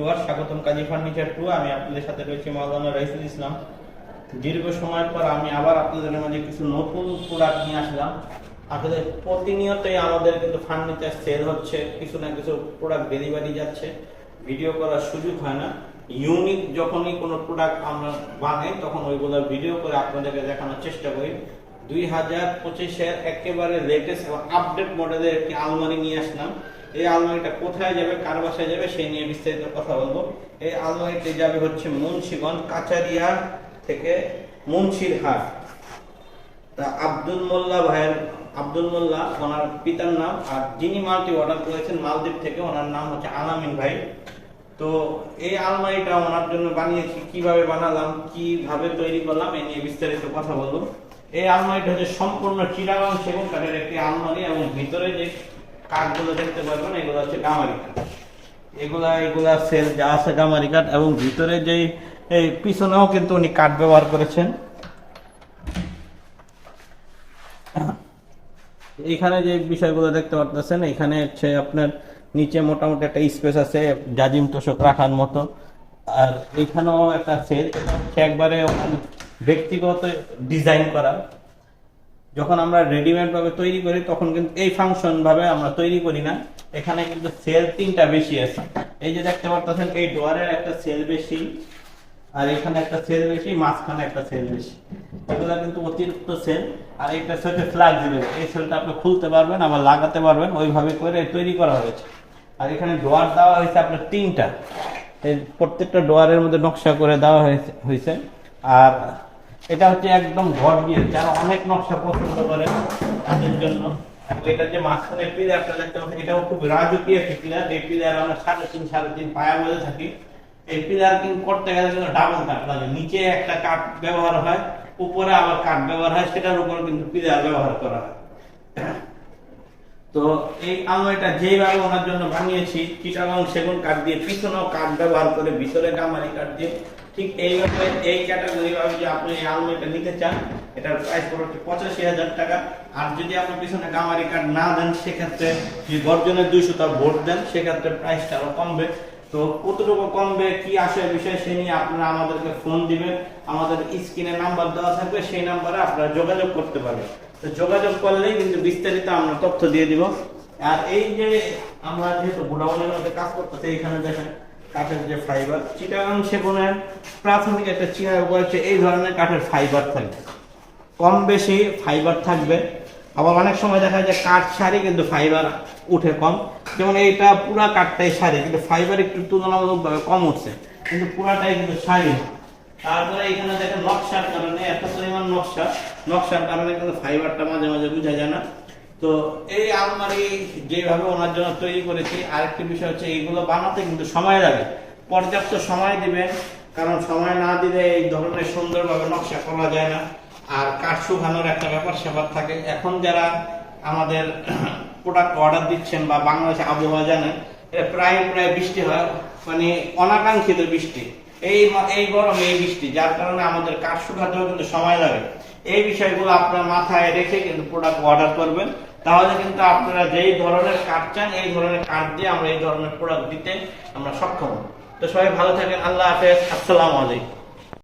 Viewer স্বাগতম কাজী furniture two, আমি আপনাদের সাথে রয়েছে মাওলানা রাইসুল ইসলাম। দীর্ঘ সময় পর আমি আবার আপনাদের মাঝে কিছু নতুন প্রোডাক্ট নিয়ে আসলাম। আসলে প্রতিনিয়তই আমাদের কিন্তু ফার্নিচার সেল হচ্ছে, কিছু না কিছু প্রোডাক্ট ডেলিভারি যাচ্ছে। ভিডিও করার সুযোগ হয় না। ইউনিক যখনই কোনো প্রোডাক্ট আমরা বানাই, তখন ওইগুলো ভিডিও করে আপনাদেরকে দেখানোর চেষ্টা করি। দুই হাজার পঁচিশের একেবারে লেটেস্ট এবং আপডেট মডেলের একটি আলমারি নিয়ে আসলাম। এই আলমারিটা কোথায় যাবে, কার বাসায় যাবে, সেই নিয়ে বিস্তারিত কথা বলব। এই যাবে হচ্ছে কাচারিয়া থেকে তা আব্দুল মোল্লা ভাইয়ের, আব্দুল মোল্লা, ওনার পিতার নাম, আর যিনি মালটি অর্ডার করেছেন মালদ্বীপ থেকে, ওনার নাম হচ্ছে আলামিন ভাই। তো এই আলমারিটা ওনার জন্য বানিয়েছি, কীভাবে বানালাম, কীভাবে তৈরি করলাম এই নিয়ে বিস্তারিত কথা বলব। এই আলমারিটা হচ্ছে সম্পূর্ণ চিরাগাং সেগুন কাঠের একটি আলমারি এবং ভিতরে যে কাঠগুলো দেখতে পারবেন, এগুলো হচ্ছে গামারি কাঠ। এগুলা এগুলা সেল যা আছে গামারি কাঠ এবং ভিতরে যে এই পিছনেও কিন্তু উনি কাঠ ব্যবহার করেছেন। এখানে যে বিষয়গুলো দেখতে পারতেছেন, এখানে হচ্ছে আপনার নিচে মোটামুটি একটা স্পেস আছে, জাজিম তোষক রাখার মতো। আর এখানেও একটা সেল একবারে ব্যক্তিগত ডিজাইন করা। যখন আমরা রেডিমেড ভাবে তৈরি করি, তখন কিন্তু এই ফাংশন ভাবে আমরা তৈরি করি না। এখানে কিন্তু সেল তিনটা বেশি আছে। এই যে দেখতে পারতেছেন, এই ডোয়ারের একটা সেল বেশি, আর এখানে একটা সেল বেশি, মাঝখানে একটা সেল বেশি। এগুলো কিন্তু অতিরিক্ত সেল আর একটা হচ্ছে ফ্লেক্সিবল এই সেলটা আপনি খুলতে পারবেন, আবার লাগাতে পারবেন, ওইভাবে করে তৈরি করা হয়েছে। আর এখানে ডোয়ার দেওয়া হয়েছে আপনার তিনটা। এই প্রত্যেকটা ডোয়ারের মধ্যে নকশা করে দেওয়া হয়েছে হয়েছে। আর এটা হচ্ছে একদম ঘর দিয়ে, যারা অনেক নকশা পছন্দ করে তাদের জন্য। এটা যে মাঝখানে পিলারটা দেখতে পাচ্ছেন, এটাও খুব রাজকীয় একটি পিলার। এই পিলার আমরা সাড়ে তিন সাড়ে তিন পায়ের মধ্যে থাকি। এই পিলার কিন্তু করতে গেলে কিন্তু ডাবল কাঠ লাগে। নিচে একটা কাঠ ব্যবহার হয়, উপরে আবার কাঠ ব্যবহার হয়, সেটার উপর কিন্তু পিলার ব্যবহার করা হয়। তো এই আলমারিটা যেভাবে ওনার জন্য বানিয়েছি, চিটাগং সেগুন কাঠ দিয়ে পিছনেও কাঠ ব্যবহার করে, ভিতরে গামারি কাঠ দিয়ে ঠিক এইভাবে এই ক্যাটাগরি ভাবে যে আপনি এই আলমারিটা নিতে চান, এটার প্রাইস পড়ছে পঁচাশি হাজার টাকা। আর যদি আপনি পিছনে গামারি কাঠ না দেন, সেক্ষেত্রে যদি গর্জনের দুইশো তা ভোট দেন, সেক্ষেত্রে প্রাইসটা আরও কমবে। তো কতটুকু কমবে, কি আসে বিষয় সে নিয়ে আপনারা আমাদেরকে ফোন দিবেন। আমাদের স্ক্রিনে নাম্বার দেওয়া থাকবে, সেই নাম্বারে আপনারা যোগাযোগ করতে পারবেন। তো যোগাযোগ করলেই কিন্তু বিস্তারিত আমরা তথ্য দিয়ে দিব। আর এই যে আমরা যেহেতু গোডাউনের মধ্যে কাজ করতেছি এখানে দেখেন কাঠের যে ফাইবার চিটাগাং সেগুনের প্রাথমিক একটা চিনার উপর হচ্ছে এই ধরনের কাঠের ফাইবার থাকবে। কম বেশি ফাইবার থাকবে। আবার অনেক সময় দেখা যায় কাঠ সারি কিন্তু ফাইবার উঠে কম। যেমন এইটা পুরা কাঠটাই সারি, কিন্তু ফাইবার একটু তুলনামূলকভাবে কম উঠছে, কিন্তু পুরাটাই কিন্তু সারি তারপরে এখানে দেখেন নকশার কারণে এত পরিমাণ নকশা, নকশার কারণে কিন্তু ফাইবারটা মাঝে মাঝে বোঝা যায় না। তো এই আলমারি যেভাবে ওনার জন্য তৈরি করেছি, আরেকটি বিষয় হচ্ছে এইগুলো বানাতে কিন্তু সময় লাগে। পর্যাপ্ত সময় দিবেন, কারণ সময় না দিলে এই ধরনের সুন্দরভাবে নকশা করা যায় না। আর কাঠ শুকানোর একটা ব্যাপার স্যাপার থাকে। এখন যারা আমাদের প্রোডাক্ট অর্ডার দিচ্ছেন বা বাংলাদেশে আবহাওয়া জানেন প্রায় প্রায় বৃষ্টি হয় মানে অনাকাঙ্ক্ষিত বৃষ্টি। এই এই গরমে এই বৃষ্টি, যার কারণে আমাদের কাঠ শুকাতেও কিন্তু সময় লাগে। এই বিষয়গুলো আপনার মাথায় রেখে কিন্তু প্রোডাক্ট অর্ডার করবেন। তাহলে কিন্তু আপনারা যেই ধরনের কাঠ চান, এই ধরনের কাঠ দিয়ে আমরা এই ধরনের প্রোডাক্ট দিতে আমরা সক্ষম। তো সবাই ভালো থাকেন, আল্লাহ হাফেজ, আসসালামু আলাইকুম